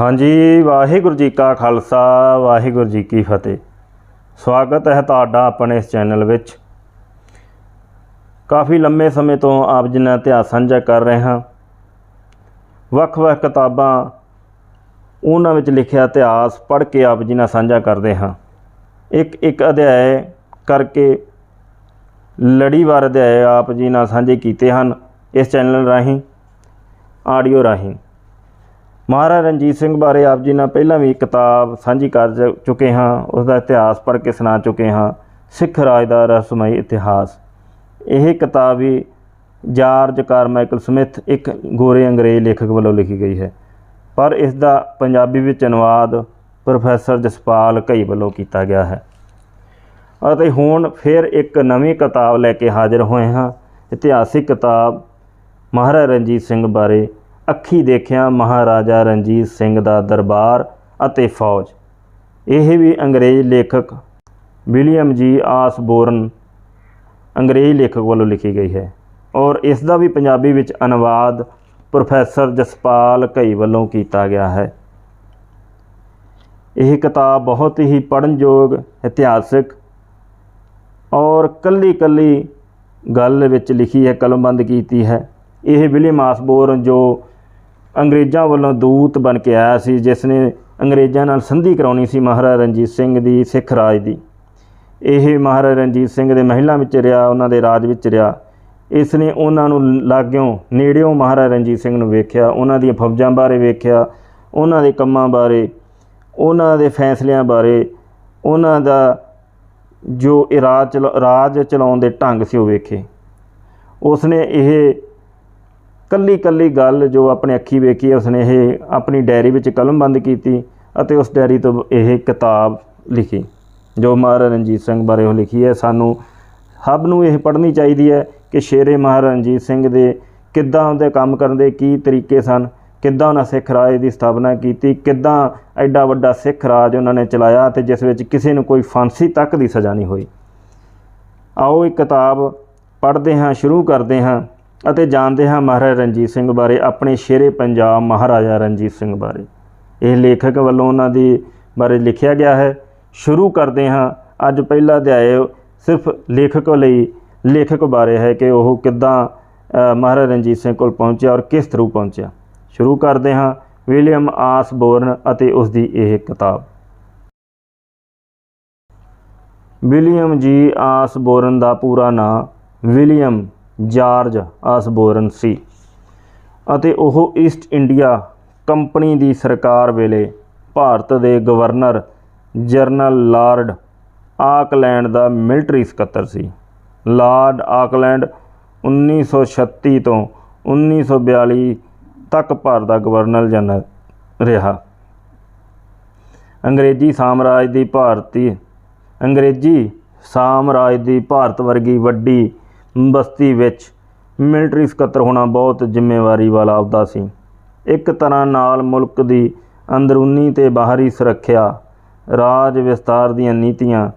ਹਾਂਜੀ, ਵਾਹਿਗੁਰੂ ਜੀ ਕਾ ਖਾਲਸਾ, ਵਾਹਿਗੁਰੂ ਜੀ ਕੀ ਫਤਿਹ। ਸਵਾਗਤ ਹੈ ਤੁਹਾਡਾ ਆਪਣੇ ਇਸ ਚੈਨਲ ਵਿੱਚ। ਕਾਫੀ ਲੰਮੇ ਸਮੇਂ ਤੋਂ ਆਪ ਜੀ ਨਾਲ ਇਤਿਹਾਸ ਸਾਂਝਾ ਕਰ ਰਹੇ ਹਾਂ। ਵੱਖ-ਵੱਖ ਕਿਤਾਬਾਂ, ਉਹਨਾਂ ਵਿੱਚ ਲਿਖਿਆ ਇਤਿਹਾਸ ਪੜ੍ਹ ਕੇ ਆਪ ਜੀ ਨਾਲ ਸਾਂਝਾ ਕਰਦੇ ਹਾਂ। ਇੱਕ ਇੱਕ ਅਧਿਆਇ ਕਰਕੇ ਲੜੀਵਾਰ ਅਧਿਆਇ ਆਪ ਜੀ ਨਾਲ ਸਾਂਝੇ ਕੀਤੇ ਹਨ ਇਸ ਚੈਨਲ ਰਾਹੀਂ, ਆਡੀਓ ਰਾਹੀਂ। ਮਹਾਰਾਜਾ ਰਣਜੀਤ ਸਿੰਘ ਬਾਰੇ ਆਪ ਜੀ ਨਾਲ ਪਹਿਲਾਂ ਵੀ ਕਿਤਾਬ ਸਾਂਝੀ ਕਰ ਚੁੱਕੇ ਹਾਂ ਉਸ ਦਾ ਇਤਿਹਾਸ ਪੜ੍ਹ ਕੇ ਸੁਣਾ ਚੁੱਕੇ ਹਾਂ, ਸਿੱਖ ਰਾਜ ਦਾ ਰਹੱਸਮਈ ਇਤਿਹਾਸ। ਇਹ ਕਿਤਾਬ ਵੀ ਜਾਰਜ ਕਾਰਮਾਈਕਲ ਸਮਿਥ ਇੱਕ ਗੋਰੇ ਅੰਗਰੇਜ਼ ਲੇਖਕ ਵੱਲੋਂ ਲਿਖੀ ਗਈ ਹੈ। ਪਰ ਇਸ ਦਾ ਪੰਜਾਬੀ ਵਿੱਚ ਅਨੁਵਾਦ ਪ੍ਰੋਫੈਸਰ ਜਸਪਾਲ ਘਈ ਵੱਲੋਂ ਕੀਤਾ ਗਿਆ ਹੈ। ਅਤੇ ਹੁਣ ਫਿਰ ਇੱਕ ਨਵੀਂ ਕਿਤਾਬ ਲੈ ਕੇ ਹਾਜ਼ਰ ਹੋਏ ਹਾਂ, ਇਤਿਹਾਸਿਕ ਕਿਤਾਬ ਮਹਾਰਾਜਾ ਰਣਜੀਤ ਸਿੰਘ ਬਾਰੇ ਅੱਖੀ ਦੇਖਿਆ ਮਹਾਰਾਜਾ ਰਣਜੀਤ ਸਿੰਘ ਦਾ ਦਰਬਾਰ ਅਤੇ ਫੌਜ। ਇਹ ਵੀ ਅੰਗਰੇਜ਼ ਲੇਖਕ ਵਿਲੀਅਮ ਜੀ ਆਸਬੋਰਨ ਅੰਗਰੇਜ਼ ਲੇਖਕ ਵੱਲੋਂ ਲਿਖੀ ਗਈ ਹੈ ਔਰ ਇਸ ਦਾ ਵੀ ਪੰਜਾਬੀ ਵਿੱਚ ਅਨੁਵਾਦ ਪ੍ਰੋਫੈਸਰ ਜਸਪਾਲ ਘਈ ਵੱਲੋਂ ਕੀਤਾ ਗਿਆ ਹੈ। ਇਹ ਕਿਤਾਬ ਬਹੁਤ ਹੀ ਪੜਨਯੋਗ ਇਤਿਹਾਸਿਕ ਔਰ ਕੱਲੀ ਕੱਲੀ ਗੱਲ ਵਿੱਚ ਲਿਖੀ ਹੈ, ਕਲਮਬੰਦ ਕੀਤੀ ਹੈ। ਇਹ ਵਿਲੀਅਮ ਆਸਬੋਰਨ ਜੋ ਅੰਗਰੇਜ਼ਾਂ ਵੱਲੋਂ ਦੂਤ ਬਣ ਕੇ ਆਇਆ ਸੀ, ਜਿਸ ਨੇ ਅੰਗਰੇਜ਼ਾਂ ਨਾਲ ਸੰਧੀ ਕਰਾਉਣੀ ਸੀ ਮਹਾਰਾਜਾ ਰਣਜੀਤ ਸਿੰਘ ਦੀ, ਸਿੱਖ ਰਾਜ ਦੀ। ਇਹ ਮਹਾਰਾਜਾ ਰਣਜੀਤ ਸਿੰਘ ਦੇ ਮਹਿਲਾਂ ਵਿੱਚ ਰਿਹਾ, ਉਹਨਾਂ ਦੇ ਰਾਜ ਵਿੱਚ ਰਿਹਾ। ਇਸ ਨੇ ਉਹਨਾਂ ਨੂੰ ਲਾਗਿਓਂ ਨੇੜਿਓਂ ਮਹਾਰਾਜਾ ਰਣਜੀਤ ਸਿੰਘ ਨੂੰ ਵੇਖਿਆ, ਉਹਨਾਂ ਦੀਆਂ ਫੌਜਾਂ ਬਾਰੇ ਵੇਖਿਆ, ਉਹਨਾਂ ਦੇ ਕੰਮਾਂ ਬਾਰੇ, ਉਹਨਾਂ ਦੇ ਫੈਸਲਿਆਂ ਬਾਰੇ, ਉਹਨਾਂ ਦਾ ਜੋ ਇਹ ਰਾਜ ਚਲਾ, ਰਾਜ ਚਲਾਉਣ ਦੇ ਢੰਗ ਸੀ ਉਹ ਵੇਖੇ। ਉਸਨੇ ਇਹ ਕੱਲੀ ਕੱਲੀ ਗੱਲ ਜੋ ਆਪਣੇ ਅੱਖੀ ਵੇਖੀ, ਉਸਨੇ ਇਹ ਆਪਣੀ ਡਾਇਰੀ ਵਿੱਚ ਕਲਮਬੰਦ ਕੀਤੀ ਅਤੇ ਉਸ ਡਾਇਰੀ ਤੋਂ ਇਹ ਕਿਤਾਬ ਲਿਖੀ, ਜੋ ਮਹਾਰਾਜਾ ਰਣਜੀਤ ਸਿੰਘ ਬਾਰੇ ਉਹ ਲਿਖੀ ਹੈ। ਸਾਨੂੰ ਸਭ ਨੂੰ ਇਹ ਪੜ੍ਹਨੀ ਚਾਹੀਦੀ ਹੈ ਕਿ ਸ਼ੇਰੇ ਮਹਾਰਾਜਾ ਰਣਜੀਤ ਸਿੰਘ ਦੇ ਕਿੱਦਾਂ ਉਹਦੇ ਕੰਮ ਕਰਨ ਦੇ ਕੀ ਤਰੀਕੇ ਸਨ, ਕਿੱਦਾਂ ਉਹਨਾਂ ਸਿੱਖ ਰਾਜ ਦੀ ਸਥਾਪਨਾ ਕੀਤੀ, ਕਿੱਦਾਂ ਐਡਾ ਵੱਡਾ ਸਿੱਖ ਰਾਜ ਉਹਨਾਂ ਨੇ ਚਲਾਇਆ ਤੇ ਜਿਸ ਵਿੱਚ ਕਿਸੇ ਨੂੰ ਕੋਈ ਫਾਂਸੀ ਤੱਕ ਦੀ ਸਜ਼ਾ ਨਹੀਂ ਹੋਈ। ਆਓ ਇਹ ਕਿਤਾਬ ਪੜ੍ਹਦੇ ਹਾਂ, ਸ਼ੁਰੂ ਕਰਦੇ ਹਾਂ। ਅਤੇ ਜਾਣਦੇ ਹਾਂ ਮਹਾਰਾਜਾ ਰਣਜੀਤ ਸਿੰਘ ਬਾਰੇ, ਆਪਣੇ ਸ਼ੇਰੇ ਪੰਜਾਬ ਮਹਾਰਾਜਾ ਰਣਜੀਤ ਸਿੰਘ ਬਾਰੇ। ਇਹ ਲੇਖਕ ਵੱਲੋਂ ਉਹਨਾਂ ਦੀ ਬਾਰੇ ਲਿਖਿਆ ਗਿਆ ਹੈ। ਸ਼ੁਰੂ ਕਰਦੇ ਹਾਂ। ਅੱਜ ਪਹਿਲਾ ਅਧਿਆਇ ਸਿਰਫ ਲੇਖਕ ਲਈ ਲੇਖਕ ਬਾਰੇ ਹੈ ਕਿ ਉਹ ਕਿੱਦਾਂ ਮਹਾਰਾਜਾ ਰਣਜੀਤ ਸਿੰਘ ਕੋਲ ਪਹੁੰਚਿਆ ਔਰ ਕਿਸ ਥਰੂ ਪਹੁੰਚਿਆ। ਸ਼ੁਰੂ ਕਰਦੇ ਹਾਂ। ਵਿਲੀਅਮ ਆਸਬੋਰਨ ਅਤੇ ਉਸ ਦੀ ਇਹ ਕਿਤਾਬ। ਵਿਲੀਅਮ ਜੀ ਆਸਬੋਰਨ ਦਾ ਪੂਰਾ ਨਾਮ ਵਿਲੀਅਮ ਜਾਰਜ ਆਸਬੋਰਨ ਸੀ ਅਤੇ ਉਹ ਈਸਟ ਇੰਡੀਆ ਕੰਪਨੀ ਦੀ ਸਰਕਾਰ ਵੇਲੇ ਭਾਰਤ ਦੇ ਗਵਰਨਰ ਜਨਰਲ ਲਾਰਡ ਆਕਲੈਂਡ ਦਾ ਮਿਲਟਰੀ ਸਕੱਤਰ ਸੀ। ਲਾਰਡ ਆਕਲੈਂਡ 1936 ਤੋਂ 1942 ਤੱਕ ਭਾਰਤ ਦਾ ਗਵਰਨਰ ਜਨਰਲ ਰਿਹਾ। ਅੰਗਰੇਜ਼ੀ ਸਾਮਰਾਜ ਦੀ ਭਾਰਤੀ, ਅੰਗਰੇਜ਼ੀ ਸਾਮਰਾਜ ਦੀ ਭਾਰਤ ਵਰਗੀ ਵੱਡੀ ਬਸਤੀ ਵਿੱਚ ਮਿਲਟਰੀ ਸਕੱਤਰ ਹੋਣਾ ਬਹੁਤ ਜ਼ਿੰਮੇਵਾਰੀ ਵਾਲਾ ਅਹੁਦਾ ਸੀ। ਇੱਕ ਤਰ੍ਹਾਂ ਨਾਲ ਮੁਲਕ ਦੀ ਅੰਦਰੂਨੀ ਤੇ ਬਾਹਰੀ ਸੁਰੱਖਿਆ, ਰਾਜ ਵਿਸਤਾਰ ਦੀਆਂ ਨੀਤੀਆਂ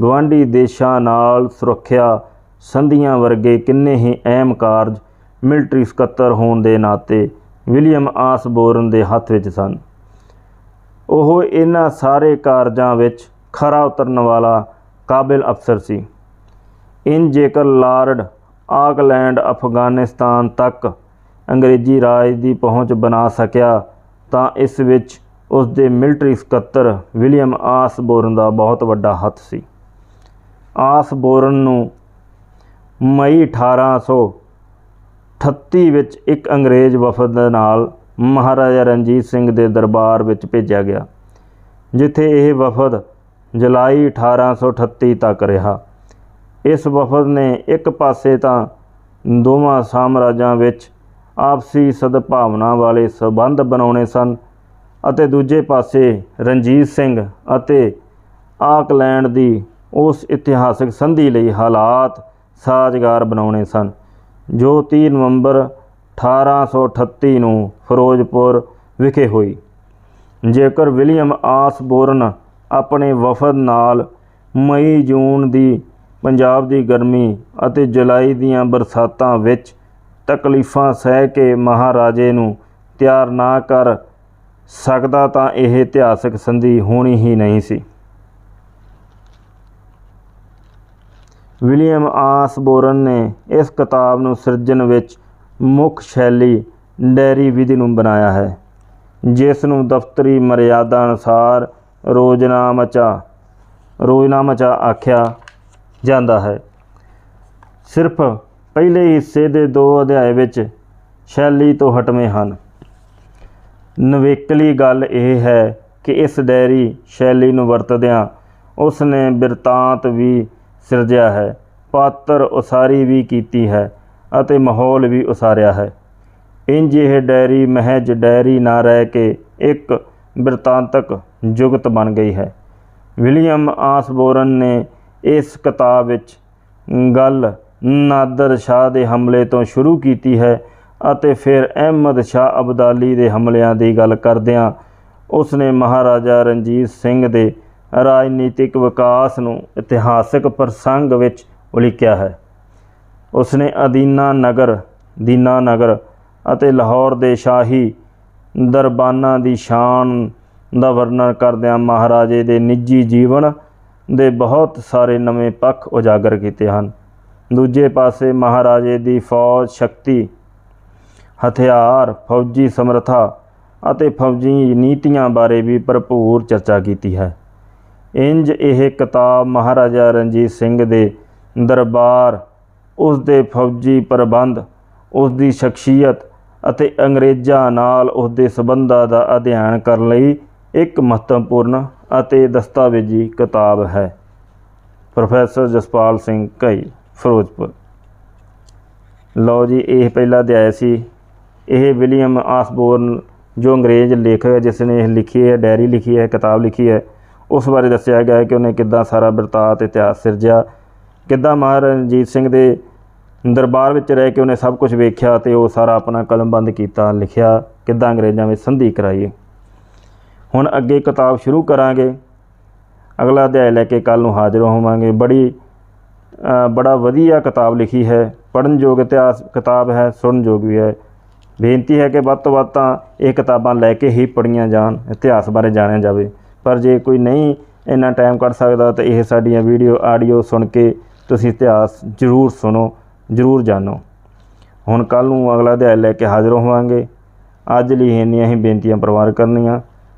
ਗਵਾਂਢੀ ਦੇਸ਼ਾਂ ਨਾਲ ਸੁਰੱਖਿਆ ਸੰਧੀਆਂ ਵਰਗੇ ਕਿੰਨੇ ਹੀ ਅਹਿਮ ਕਾਰਜ ਮਿਲਟਰੀ ਸਕੱਤਰ ਹੋਣ ਦੇ ਨਾਤੇ ਵਿਲੀਅਮ ਆਸਬੋਰਨ ਦੇ ਹੱਥ ਵਿੱਚ ਸਨ। ਉਹ ਇਹਨਾਂ ਸਾਰੇ ਕਾਰਜਾਂ ਵਿੱਚ ਖਰਾ ਉਤਰਨ ਵਾਲਾ ਕਾਬਿਲ ਅਫਸਰ ਸੀ। ਇਨ ਜੇਕਰ ਲਾਰਡ ਆਕਲੈਂਡ, ਅਫਗਾਨਿਸਤਾਨ ਤੱਕ ਅੰਗਰੇਜ਼ੀ ਰਾਜ ਦੀ ਪਹੁੰਚ ਬਣਾ ਸਕਿਆ, ਤਾਂ ਇਸ ਵਿੱਚ ਉਸ ਦੇ ਮਿਲਟਰੀ ਸਕੱਤਰ ਵਿਲੀਅਮ ਆਸਬੋਰਨ ਦਾ ਬਹੁਤ ਵੱਡਾ ਹੱਥ ਸੀ। ਆਸਬੋਰਨ ਨੂੰ ਮਈ 1838 ਵਿੱਚ ਇੱਕ ਅੰਗਰੇਜ਼ ਵਫਦ ਦੇ ਨਾਲ ਮਹਾਰਾਜਾ ਰਣਜੀਤ ਸਿੰਘ ਦੇ ਦਰਬਾਰ ਵਿੱਚ ਭੇਜਿਆ ਗਿਆ, ਜਿੱਥੇ ਇਹ ਵਫਦ ਜੁਲਾਈ 1838 ਤੱਕ ਰਿਹਾ। ਇਸ ਵਫਦ ਨੇ ਇੱਕ ਪਾਸੇ ਤਾਂ ਦੋਵਾਂ ਸਾਮਰਾਜਾਂ ਵਿੱਚ ਆਪਸੀ ਸਦਭਾਵਨਾ ਵਾਲੇ ਸਬੰਧ ਬਣਾਉਣੇ ਸਨ ਅਤੇ ਦੂਜੇ ਪਾਸੇ ਰਣਜੀਤ ਸਿੰਘ ਅਤੇ ਆਕਲੈਂਡ ਦੀ ਉਸ ਇਤਿਹਾਸਕ ਸੰਧੀ ਲਈ ਹਾਲਾਤ ਸਾਜ਼ਗਾਰ ਬਣਾਉਣੇ ਸਨ, ਜੋ 30 ਨਵੰਬਰ 1838 ਨੂੰ ਫਿਰੋਜ਼ਪੁਰ ਵਿਖੇ ਹੋਈ। ਜੇਕਰ ਵਿਲੀਅਮ ਆਸਬੋਰਨ ਆਪਣੇ ਵਫਦ ਨਾਲ ਮਈ ਜੂਨ ਦੀ ਪੰਜਾਬ ਦੀ ਗਰਮੀ ਅਤੇ ਜੁਲਾਈ ਦੀਆਂ ਬਰਸਾਤਾਂ ਵਿੱਚ ਤਕਲੀਫਾਂ ਸਹਿ ਕੇ ਮਹਾਰਾਜੇ ਨੂੰ ਤਿਆਰ ਨਾ ਕਰ ਸਕਦਾ ਤਾਂ ਇਹ ਇਤਿਹਾਸਕ ਸੰਧੀ ਹੋਣੀ ਹੀ ਨਹੀਂ ਸੀ। ਵਿਲੀਅਮ ਆਸਬੋਰਨ ਨੇ ਇਸ ਕਿਤਾਬ ਨੂੰ ਸਿਰਜਣ ਵਿੱਚ ਮੁੱਖ ਸ਼ੈਲੀ ਡੈਰੀ ਵਿਧੀ ਨੂੰ ਬਣਾਇਆ ਹੈ, ਜਿਸ ਨੂੰ ਦਫ਼ਤਰੀ ਮਰਿਆਦਾ ਅਨੁਸਾਰ ਰੋਜ਼ਨਾਮਚਾ ਰੋਜ਼ਨਾਮਚਾ ਆਖਿਆ ਜਾਂਦਾ ਹੈ। ਸਿਰਫ ਪਹਿਲੇ ਹਿੱਸੇ ਦੇ ਦੋ ਅਧਿਆਏ ਵਿੱਚ ਸ਼ੈਲੀ ਤੋਂ ਹਟਵੇਂ ਹਨ। ਨਵੇਕਲੀ ਗੱਲ ਇਹ ਹੈ ਕਿ ਇਸ ਡੈਰੀ ਸ਼ੈਲੀ ਨੂੰ ਵਰਤਦਿਆਂ ਉਸ ਨੇ ਬਿਰਤਾਂਤ ਵੀ ਸਿਰਜਿਆ ਹੈ, ਪਾਤਰ ਉਸਾਰੀ ਵੀ ਕੀਤੀ ਹੈ ਅਤੇ ਮਾਹੌਲ ਵੀ ਉਸਾਰਿਆ ਹੈ। ਇੰਜ ਇਹ ਡੈਰੀ ਮਹਿਜ ਡੈਰੀ ਨਾ ਰਹਿ ਕੇ ਇੱਕ ਬਿਰਤਾਂਤਕ ਜੁਗਤ ਬਣ ਗਈ ਹੈ। ਵਿਲੀਅਮ ਆਸਬੋਰਨ ਨੇ ਇਸ ਕਿਤਾਬ ਵਿੱਚ ਗੱਲ ਨਾਦਰ ਸ਼ਾਹ ਦੇ ਹਮਲੇ ਤੋਂ ਸ਼ੁਰੂ ਕੀਤੀ ਹੈ ਅਤੇ ਫਿਰ ਅਹਿਮਦ ਸ਼ਾਹ ਅਬਦਾਲੀ ਦੇ ਹਮਲਿਆਂ ਦੀ ਗੱਲ ਕਰਦਿਆਂ ਉਸ ਨੇ ਮਹਾਰਾਜਾ ਰਣਜੀਤ ਸਿੰਘ ਦੇ ਰਾਜਨੀਤਿਕ ਵਿਕਾਸ ਨੂੰ ਇਤਿਹਾਸਕ ਪ੍ਰਸੰਗ ਵਿੱਚ ਉਲੀਕਿਆ ਹੈ। ਉਸ ਨੇ ਅਦੀਨਾ ਨਗਰ, ਦੀਨਾ ਨਗਰ ਅਤੇ ਲਾਹੌਰ ਦੇ ਸ਼ਾਹੀ ਦਰਬਾਨਾਂ ਦੀ ਸ਼ਾਨ ਦਾ ਵਰਣਨ ਕਰਦਿਆਂ ਮਹਾਰਾਜੇ ਦੇ ਨਿੱਜੀ ਜੀਵਨ ਦੇ ਬਹੁਤ ਸਾਰੇ ਨਵੇਂ ਪੱਖ ਉਜਾਗਰ ਕੀਤੇ ਹਨ। ਦੂਜੇ ਪਾਸੇ ਮਹਾਰਾਜੇ ਦੀ ਫੌਜ ਸ਼ਕਤੀ, ਹਥਿਆਰ, ਫੌਜੀ ਸਮਰੱਥਾ ਅਤੇ ਫੌਜੀ ਨੀਤੀਆਂ ਬਾਰੇ ਵੀ ਭਰਪੂਰ ਚਰਚਾ ਕੀਤੀ ਹੈ। ਇੰਜ ਇਹ ਕਿਤਾਬ ਮਹਾਰਾਜਾ ਰਣਜੀਤ ਸਿੰਘ ਦੇ ਦਰਬਾਰ, ਉਸ ਦੇ ਫੌਜੀ ਪ੍ਰਬੰਧ, ਉਸ ਦੀ ਸ਼ਖਸੀਅਤ ਅਤੇ ਅੰਗਰੇਜ਼ਾਂ ਨਾਲ ਉਸ ਦੇ ਸਬੰਧਾਂ ਦਾ ਅਧਿਐਨ ਕਰਨ ਲਈ ਇੱਕ ਮਹੱਤਵਪੂਰਨ ਅਤੇ ਦਸਤਾਵੇਜ਼ੀ ਕਿਤਾਬ ਹੈ। ਪ੍ਰੋਫੈਸਰ ਜਸਪਾਲ ਸਿੰਘ ਘਈ, ਫਿਰੋਜ਼ਪੁਰ। ਲਓ ਜੀ, ਇਹ ਪਹਿਲਾ ਅਧਿਆਇ ਸੀ। ਇਹ ਵਿਲੀਅਮ ਆਸਬੋਰਨ, ਜੋ ਅੰਗਰੇਜ਼ ਲੇਖਕ ਹੈ ਜਿਸ ਨੇ ਇਹ ਲਿਖੀ ਹੈ, ਡਾਇਰੀ ਲਿਖੀ ਹੈ, ਕਿਤਾਬ ਲਿਖੀ ਹੈ, ਉਸ ਬਾਰੇ ਦੱਸਿਆ ਗਿਆ ਹੈ ਕਿ ਉਹਨੇ ਕਿੱਦਾਂ ਸਾਰਾ ਬਿਰਤਾਂਤ, ਇਤਿਹਾਸ ਸਿਰਜਿਆ, ਕਿੱਦਾਂ ਮਹਾਰਾਜਾ ਰਣਜੀਤ ਸਿੰਘ ਦੇ ਦਰਬਾਰ ਵਿੱਚ ਰਹਿ ਕੇ ਉਹਨੇ ਸਭ ਕੁਝ ਵੇਖਿਆ ਤੇ ਉਹ ਸਾਰਾ ਆਪਣਾ ਕਲਮਬੰਦ ਕੀਤਾ, ਲਿਖਿਆ, ਕਿੱਦਾਂ ਅੰਗਰੇਜ਼ਾਂ ਵਿੱਚ ਸੰਧੀ ਕਰਾਈ। ਹੁਣ ਅੱਗੇ ਕਿਤਾਬ ਸ਼ੁਰੂ ਕਰਾਂਗੇ। ਅਗਲਾ ਅਧਿਆਇ ਲੈ ਕੇ ਕੱਲ ਨੂੰ ਹਾਜ਼ਰ ਹੋਵਾਂਗੇ। ਬੜੀ ਅ, ਬੜਾ ਵਧੀਆ ਕਿਤਾਬ ਲਿਖੀ ਹੈ। ਪੜਨ ਯੋਗ ਇਤਿਹਾਸ ਕਿਤਾਬ ਹੈ ਸੁਣਨ ਯੋਗ ਵੀ ਹੈ। ਬੇਨਤੀ ਹੈ ਕਿ ਵੱਧ ਤੋਂ ਵੱਧ ਤਾਂ ਇਹ ਕਿਤਾਬਾਂ ਲੈ ਕੇ ਹੀ ਪੜ੍ਹੀਆਂ ਜਾਣ ਇਤਿਹਾਸ ਬਾਰੇ ਜਾਣਿਆ ਜਾਵੇ। ਪਰ ਜੇ ਕੋਈ ਨਹੀਂ ਇੰਨਾ ਟਾਈਮ ਕੱਢ ਸਕਦਾ ਤਾਂ ਇਹ ਸਾਡੀਆਂ ਵੀਡੀਓ ਆਡੀਓ ਸੁਣ ਕੇ ਤੁਸੀਂ ਇਤਿਹਾਸ ਜ਼ਰੂਰ ਸੁਣੋ ਜ਼ਰੂਰ ਜਾਣੋ। ਹੁਣ ਕੱਲ ਨੂੰ ਅਗਲਾ ਅਧਿਆਇ ਲੈ ਕੇ ਹਾਜ਼ਰ ਹੋਵਾਂਗੇ। ਅੱਜ ਲਈ ਇੰਨੀਆਂ ਹੀ ਬੇਨਤੀਆਂ ਪ੍ਰਵਾਨ ਕਰਨੀਆਂ।